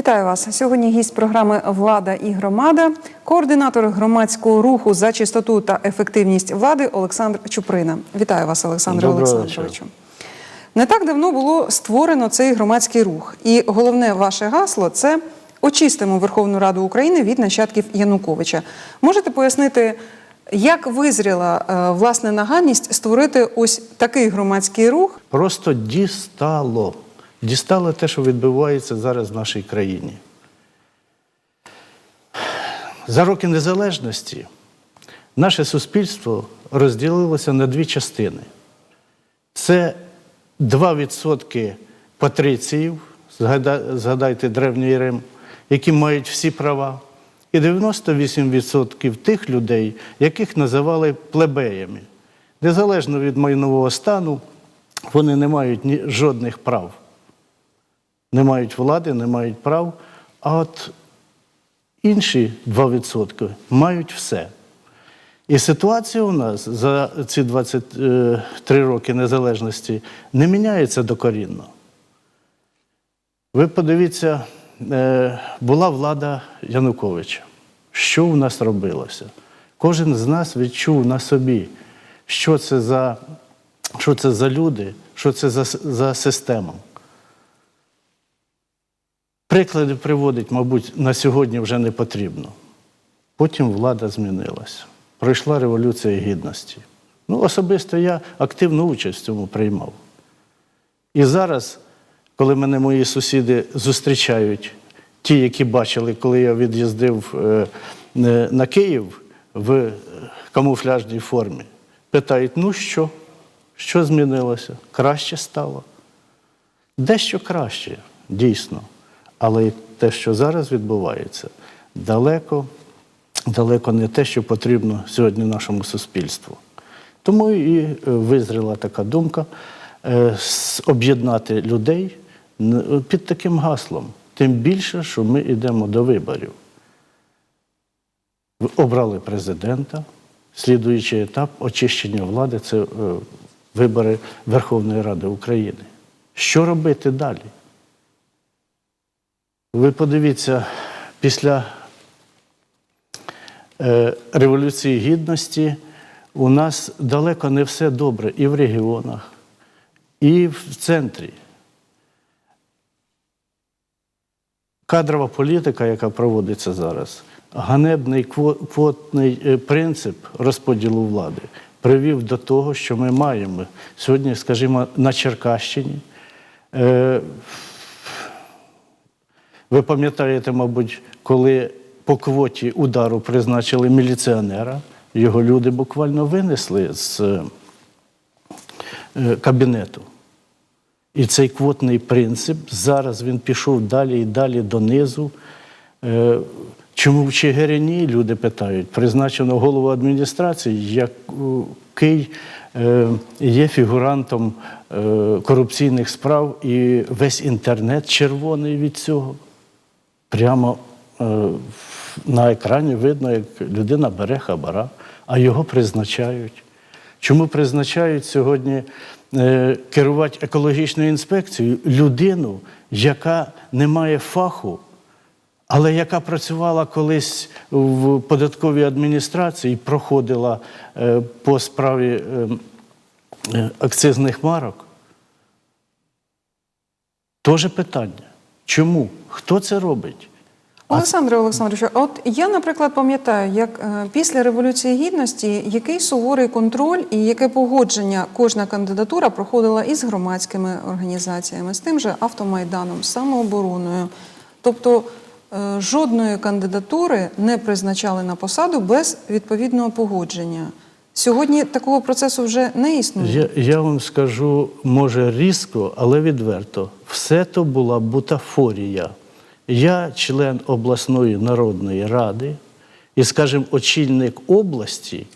Вітаю вас. Сьогодні гість програми Влада і громада, координатор громадського руху за чистоту та ефективність влади Олександр Чуприна. Вітаю вас, Олександре Доброго Олександровичу. Не так давно було створено цей громадський рух, і головне ваше гасло це очистимо Верховну Раду України від нащадків Януковича. Можете пояснити, як визріла е, власне нагальність створити ось такий громадський рух? Просто дістало. Дістало те, що відбувається зараз в нашій країні. За роки незалежності наше суспільство розділилося на дві частини. Це 2% патриціїв, згадайте Древній Рим, які мають всі права, і 98% тих людей, яких називали плебеями. Незалежно від майнового стану, вони не мають ні, жодних прав. Не мають влади, не мають прав. А от інші 2% мають все. І ситуація у нас за ці 23 роки незалежності не міняється докорінно. Ви подивіться, е, була влада Януковича. Що в нас робилося? Кожен з нас відчув на собі, що це за, що це за люди, що це за, за система. Приклади приводить, мабуть, на сьогодні вже не потрібно. Потім влада змінилася. Пройшла революція гідності. Ну, особисто я активну участь в цьому приймав. І зараз, коли мене мої сусіди зустрічають, ті, які бачили, коли я від'їздив е, е, на Київ в е, камуфляжній формі, питають: ну що? Що змінилося? Краще стало? Дещо краще, дійсно. Але те, що зараз відбувається, далеко, далеко не те, що потрібно сьогодні нашому суспільству. Тому і е, визріла така думка е, об'єднати людей під таким гаслом. Тим більше, що ми йдемо до виборів. Обрали президента. Слідуючий етап очищення влади це е, вибори Верховної Ради України. Що робити далі? Ви подивіться, після е, Революції Гідності у нас далеко не все добре і в регіонах, і в центрі. Кадрова політика, яка проводиться зараз, ганебний квотний е, принцип розподілу влади привів до того, що ми маємо сьогодні, скажімо, на Черкащині. Е, ви пам'ятаєте, мабуть, коли по квоті удару призначили міліціонера, його люди буквально винесли з е, кабінету. І цей квотний принцип зараз він пішов далі і далі донизу. Е, Чому в Чигирині, люди питають, призначено голову адміністрації, який е, є фігурантом корупційних справ, і весь інтернет червоний від цього. Прямо е, на екрані видно, як людина бере хабара, а його призначають. Чому призначають сьогодні е, керувати екологічною інспекцією людину, яка не має фаху, але яка працювала колись в податковій адміністрації, проходила е, по справі е, е, акцизних марок? Тоже питання. Чому? Хто це робить? Олександре Олександровичу, от я, наприклад, пам'ятаю, як е, після Революції Гідності який суворий контроль і яке погодження кожна кандидатура проходила із громадськими організаціями, з тим же автомайданом, самообороною. Тобто е, жодної кандидатури не призначали на посаду без відповідного погодження. Сьогодні такого процесу вже не існує. Я, я вам скажу, може, різко, але відверто. Все то була бутафорія. Я член обласної народної ради, і, скажімо, очільник області,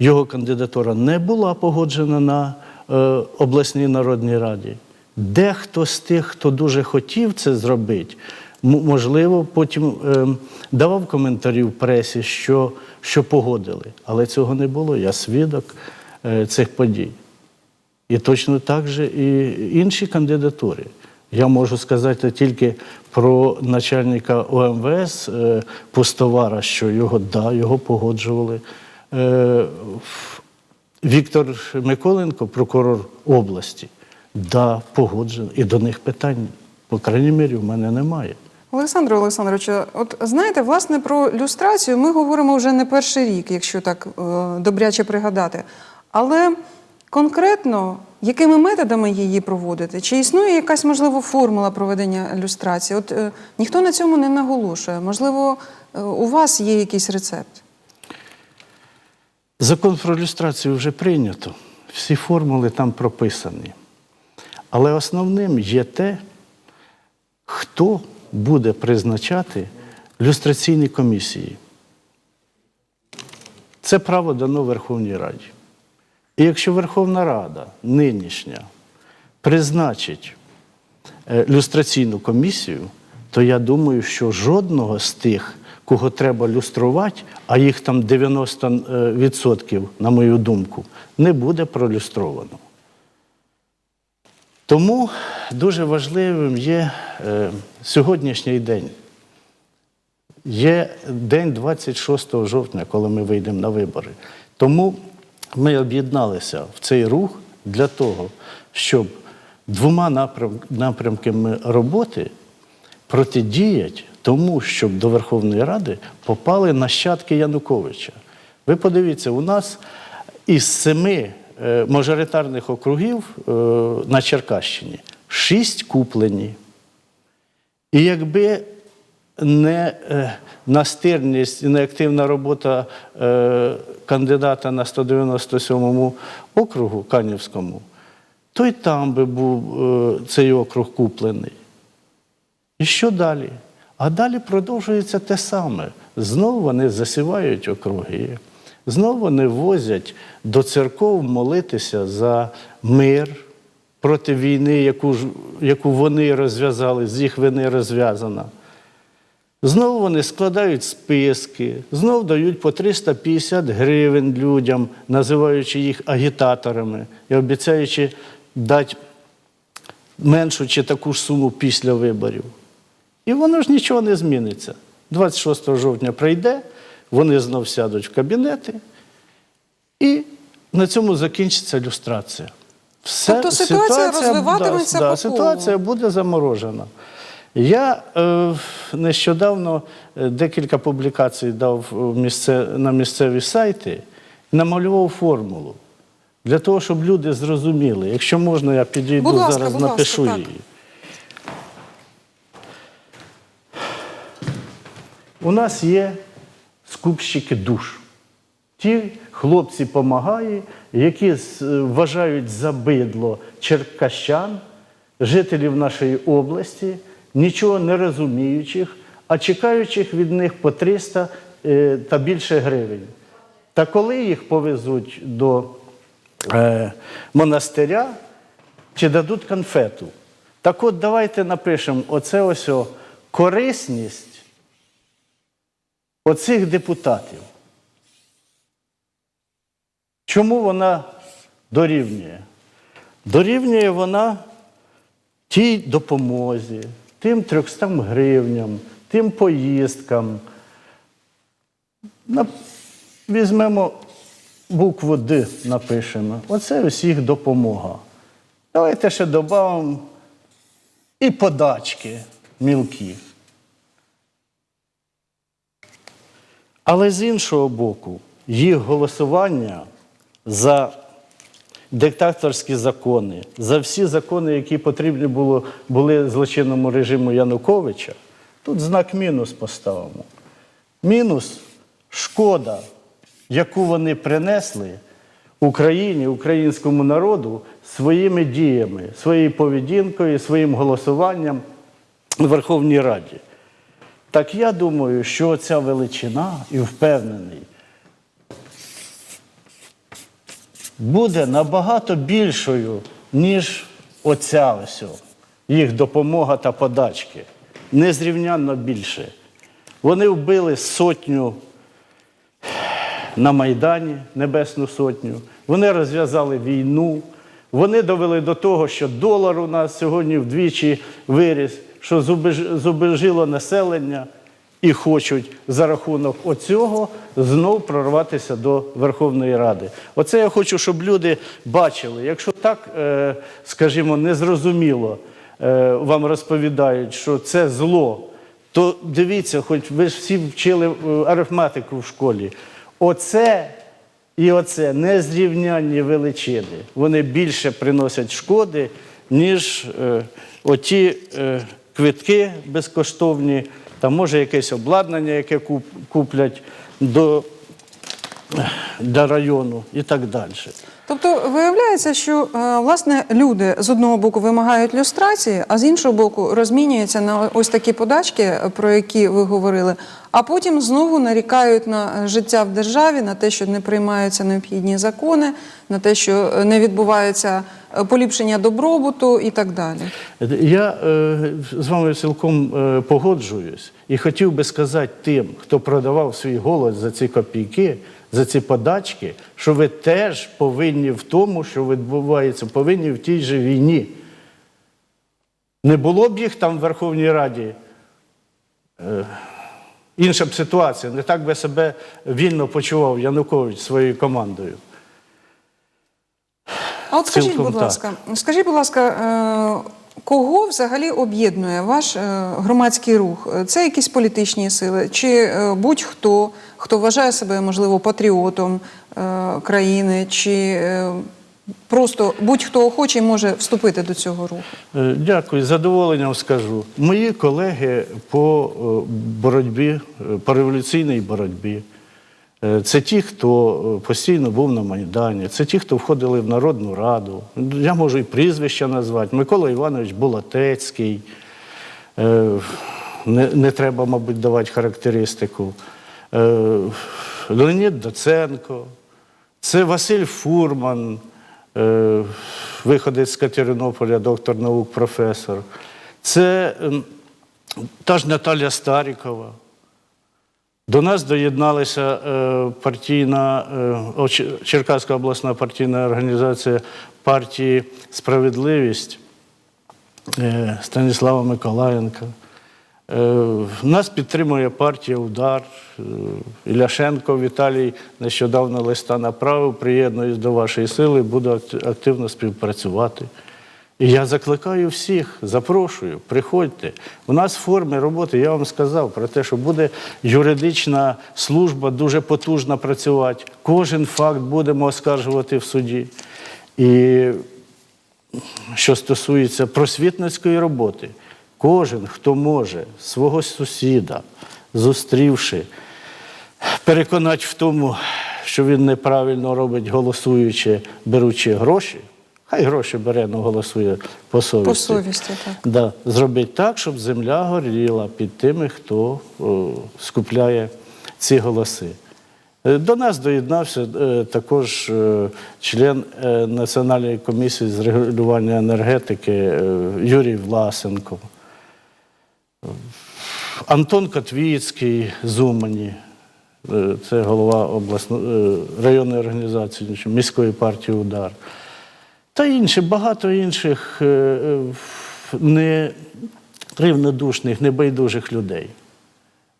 його кандидатура не була погоджена на е, обласній народній раді. Дехто з тих, хто дуже хотів це зробити, можливо, потім е, давав коментарі в пресі, що, що погодили. Але цього не було. Я свідок е, цих подій. І точно так же і інші кандидатури. Я можу сказати тільки про начальника ОМВС е, Пустовара, що його да, його погоджували. Е, Віктор Миколенко, прокурор області, да, погоджений. І до них питань, по крайній мірі, в мене немає. Олександре Олександровичу, от знаєте, власне, про люстрацію ми говоримо вже не перший рік, якщо так е, добряче пригадати. Але конкретно якими методами її проводити? Чи існує якась можливо формула проведення люстрації? От е, ніхто на цьому не наголошує. Можливо, е, у вас є якийсь рецепт? Закон про ілюстрацію вже прийнято, всі формули там прописані. Але основним є те, хто буде призначати люстраційні комісії. Це право дано Верховній Раді. І якщо Верховна Рада нинішня призначить е, люстраційну комісію, то я думаю, що жодного з тих, кого треба люструвати, а їх там 90%, на мою думку, не буде пролюстровано. Тому дуже важливим є е, сьогоднішній день. Є день 26 жовтня, коли ми вийдемо на вибори. Тому ми об'єдналися в цей рух для того, щоб двома напрям- напрямками роботи протидіяти тому, щоб до Верховної Ради попали нащадки Януковича. Ви подивіться, у нас із семи мажоритарних округів е, на Черкащині шість куплені. І якби не е, настирність і неактивна робота е, кандидата на 197 округу Канівському, то й там би був е, цей округ куплений. І що далі? А далі продовжується те саме. Знову вони засівають округи, знову вони возять до церков молитися за мир проти війни, яку, яку вони розв'язали, з їх вини розв'язана. Знову вони складають списки, знову дають по 350 гривень людям, називаючи їх агітаторами і обіцяючи дати меншу чи таку ж суму після виборів. І воно ж нічого не зміниться. 26 жовтня прийде, вони знов сядуть в кабінети, і на цьому закінчиться люстрація. Все, Тобто ситуація розвиватиметься да, по ситуація буде заморожена. Я е, нещодавно е, декілька публікацій дав місце, на місцеві сайти і намалював формулу для того, щоб люди зрозуміли. Якщо можна, я підійду ласка, зараз, ласка, напишу так. її. У нас є скупщики душ. Ті хлопці помагають, які вважають за бидло черкащан, жителів нашої області, нічого не розуміючих, а чекаючих від них по 300 е, та більше гривень. Та коли їх повезуть до е, монастиря, чи дадуть конфету. Так от давайте напишемо оце ось о, корисність оцих депутатів. Чому вона дорівнює? Дорівнює вона тій допомозі, тим 300 гривням, тим поїздкам. Візьмемо букву Д, напишемо. Оце їх допомога. Давайте ще додамо і подачки мілкі. Але з іншого боку, їх голосування за диктаторські закони, за всі закони, які потрібні було, були злочинному режиму Януковича, тут знак мінус поставимо. Мінус шкода, яку вони принесли Україні, українському народу своїми діями, своєю поведінкою, своїм голосуванням у Верховній Раді. Так я думаю, що ця величина і впевнений буде набагато більшою, ніж оця ось їх допомога та подачки. Незрівнянно більше. Вони вбили сотню на Майдані Небесну Сотню. Вони розв'язали війну, Вони довели до того, що долар у нас сьогодні вдвічі виріс, що зубежило населення і хочуть за рахунок оцього знов прорватися до Верховної Ради. Оце я хочу, щоб люди бачили. Якщо так, е, скажімо, незрозуміло е, вам розповідають, що це зло, то дивіться, хоч ви ж всі вчили е, арифметику в школі. Оце і оце незрівнянні величини. Вони більше приносять шкоди, ніж е, е, квитки безкоштовні, та може якесь обладнання, яке куп- куплять до, до району і так далі. Тобто виявляється, що е, власне люди з одного боку вимагають люстрації, а з іншого боку розмінюються на ось такі подачки, про які ви говорили, а потім знову нарікають на життя в державі, на те, що не приймаються необхідні закони, на те, що не відбувається е, поліпшення добробуту і так далі. Я е, з вами цілком е, погоджуюсь і хотів би сказати тим, хто продавав свій голос за ці копійки, за ці подачки, що ви теж повинні в тому, що відбувається, повинні в тій же війні. Не було б їх там в Верховній Раді. е, Інша б ситуація, не так би себе вільно почував Янукович своєю командою. А от скажіть, Цілком будь так. ласка, скажіть, будь ласка, е, кого взагалі об'єднує ваш е, громадський рух? Е, Це якісь політичні сили, чи е, будь-хто, хто вважає себе, можливо, патріотом країни, чи просто будь-хто охочий може вступити до цього руху? Дякую, з задоволенням скажу. Мої колеги по боротьбі, по революційній боротьбі. Е, Це ті, хто е, постійно був на Майдані, це ті, хто входили в Народну Раду. Я можу і прізвища назвати. Микола Іванович Болотецький. Е, Не, не треба, мабуть, давати характеристику. Леонід Доценко, це Василь Фурман, виходець з Катеринополя, доктор наук, професор. Це ем, та ж Наталя Старікова. До нас доєдналася е, партійна, е, Черкаська обласна партійна організація партії Справедливість е, Станіслава Миколаєнка. Нас підтримує партія Удар. Іляшенко Віталій нещодавно листа направив, приєднуюсь до вашої сили, буду активно співпрацювати. І я закликаю всіх, запрошую, приходьте. У нас форми роботи, я вам сказав про те, що буде юридична служба дуже потужно працювати. Кожен факт будемо оскаржувати в суді. І що стосується просвітницької роботи, кожен, хто може свого сусіда, зустрівши, переконати в тому, що він неправильно робить, голосуючи, беручи гроші, хай гроші бере, але голосує по совісті. По совісті, так. Да, зробити так, щоб земля горіла під тими, хто о, скупляє ці голоси. Е, До нас доєднався е, також е, член е, Національної комісії з регулювання енергетики е, Юрій Власенко. Антон Котвіцький з Умані, е, це голова обласної е, районної організації міської партії Удар. Та інші, багато інших е, е, не рівнодушних, небайдужих людей.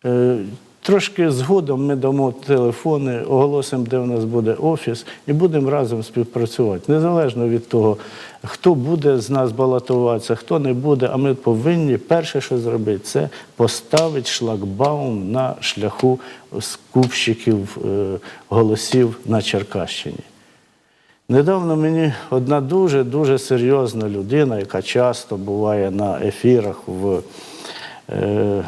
Е, Трошки згодом ми дамо телефони, оголосимо, де в нас буде офіс, і будемо разом співпрацювати. Незалежно від того, хто буде з нас балотуватися, хто не буде, а ми повинні перше, що зробити, це поставити шлагбаум на шляху скупщиків голосів на Черкащині. Недавно мені одна дуже-дуже серйозна людина, яка часто буває на ефірах в е,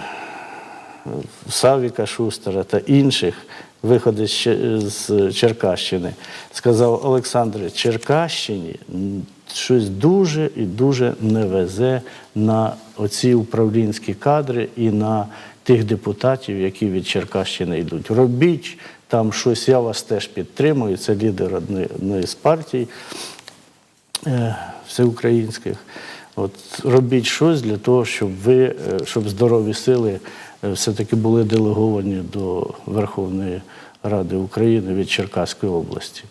Савіка Шустера та інших виходить з Черкащини, сказав Олександре, Черкащині щось дуже і дуже не везе на оці управлінські кадри і на тих депутатів, які від Черкащини йдуть. Робіть там щось, я вас теж підтримую. Це лідер одної, з партій е, всеукраїнських. От робіть щось для того, щоб ви, е, щоб здорові сили е, все-таки були делеговані до Верховної Ради України від Черкаської області.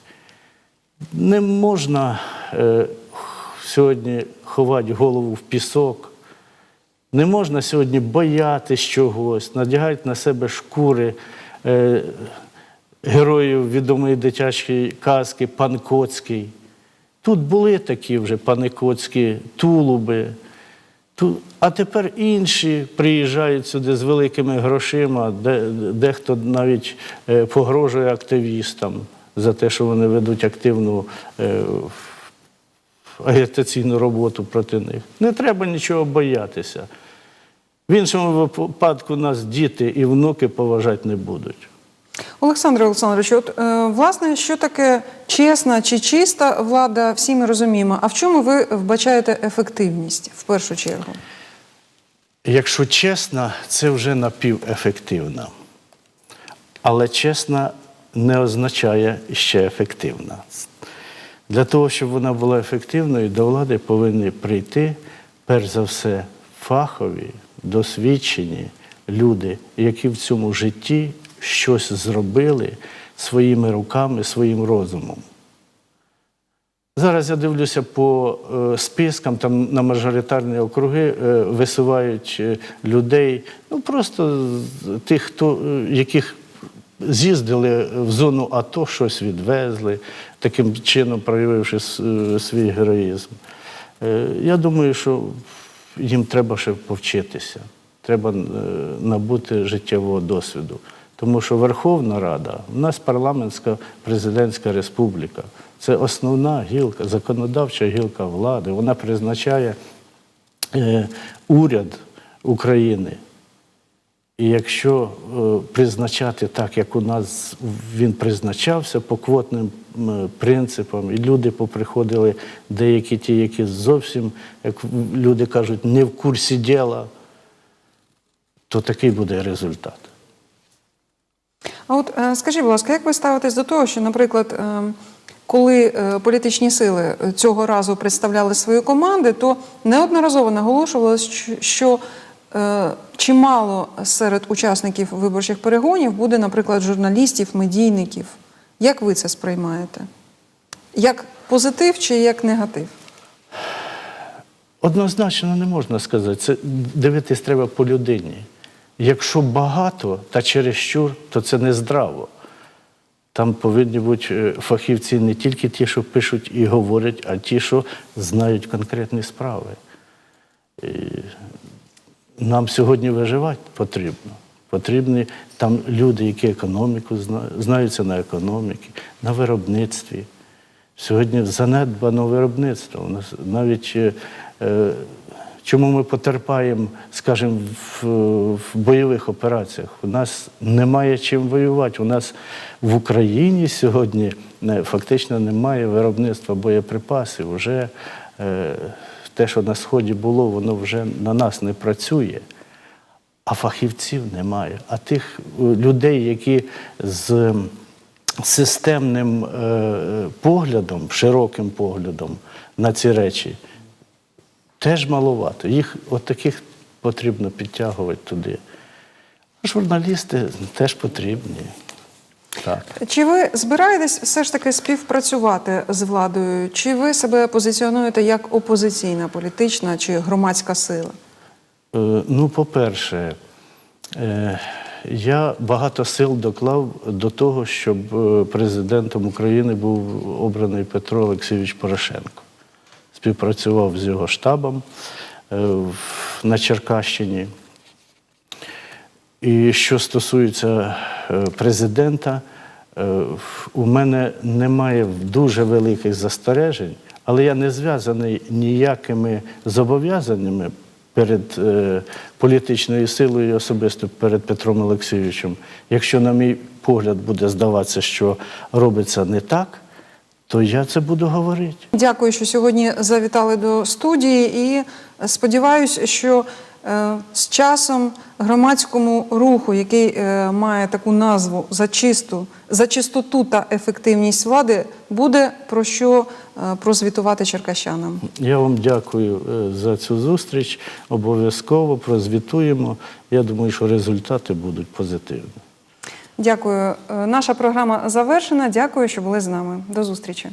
Не можна е, сьогодні ховати голову в пісок. Не можна сьогодні боятись чогось, надягати на себе шкури е, героїв відомої дитячої казки Пан Коцький. Тут були такі вже пани Коцькі, тулуби. Ту- А тепер інші приїжджають сюди з великими грошима, де, дехто навіть е, погрожує активістам за те, що вони ведуть активну е, агітаційну роботу проти них. Не треба нічого боятися. В іншому випадку нас діти і внуки поважати не будуть. Олександр Олександрович, от е, власне, що таке чесна чи чиста влада, всі ми розуміємо. А в чому ви вбачаєте ефективність в першу чергу? Якщо чесна, це вже напівефективна. Але чесна не означає ще ефективна. Для того, щоб вона була ефективною, до влади повинні прийти, перш за все, фахові, досвідчені люди, які в цьому житті щось зробили своїми руками, своїм розумом. Зараз я дивлюся по е, спискам, там на мажоритарні округи е, висувають е, людей, ну просто тих, хто, яких з'їздили в зону АТО, щось відвезли, таким чином проявивши свій героїзм. Я думаю, що їм треба ще повчитися, треба набути життєвого досвіду. Тому що Верховна Рада, у нас парламентська президентська республіка. Це основна гілка, законодавча гілка влади. Вона призначає е, уряд України. І якщо е, призначати так, як у нас він призначався по квотним принципам, і люди поприходили, деякі ті, які зовсім, як люди кажуть, не в курсі діла, то такий буде результат. А от е, скажіть, будь ласка, як ви ставитесь до того, що, наприклад, е, коли е, політичні сили цього разу представляли свої команди, то неодноразово наголошувалось, що- чимало серед учасників виборчих перегонів буде, наприклад, журналістів, медійників. Як ви це сприймаєте? Як позитив чи як негатив? Однозначно не можна сказати. Це дивитись треба по людині. Якщо багато та чересчур, то це не здраво. Там повинні бути е, фахівці не тільки ті, що пишуть і говорять, а ті, що знають конкретні справи. І нам сьогодні виживати потрібно. Потрібні там люди, які економіку зна- знаються на економіці, на виробництві. Сьогодні занедбано виробництво. У нас навіть е, е, чому ми потерпаємо, скажімо, в, в бойових операціях. У нас немає чим воювати. У нас в Україні сьогодні е, фактично немає виробництва боєприпасів. Уже е, те, що на сході було, воно вже на нас не працює. А фахівців немає. А тих е, людей, які з системним е, поглядом, широким поглядом на ці речі, теж маловато. Їх от таких потрібно підтягувати туди. А журналісти теж потрібні. Так. Чи ви збираєтесь все ж таки співпрацювати з владою? Чи ви себе позиціонуєте як опозиційна політична чи громадська сила? Е, Ну, по-перше, е, я багато сил доклав до того, щоб е, президентом України був обраний Петро Олексійович Порошенко. Співпрацював з його штабом е, на Черкащині. І що стосується е, президента, е, у мене немає дуже великих застережень, але я не зв'язаний ніякими зобов'язаннями перед політичною силою і особисто перед Петром Олексійовичем. Якщо, на мій погляд, буде здаватися, що робиться не так, то я це буду говорити. Дякую, що сьогодні завітали до студії, і сподіваюся, що е, з часом громадському руху, який е, має таку назву за чисту, за чистоту та ефективність влади, буде про що е, прозвітувати черкащанам. Я вам дякую е, за цю зустріч. Обов'язково прозвітуємо. Я думаю, що результати будуть позитивні. Дякую. Е, наша програма завершена. Дякую, що були з нами. До зустрічі.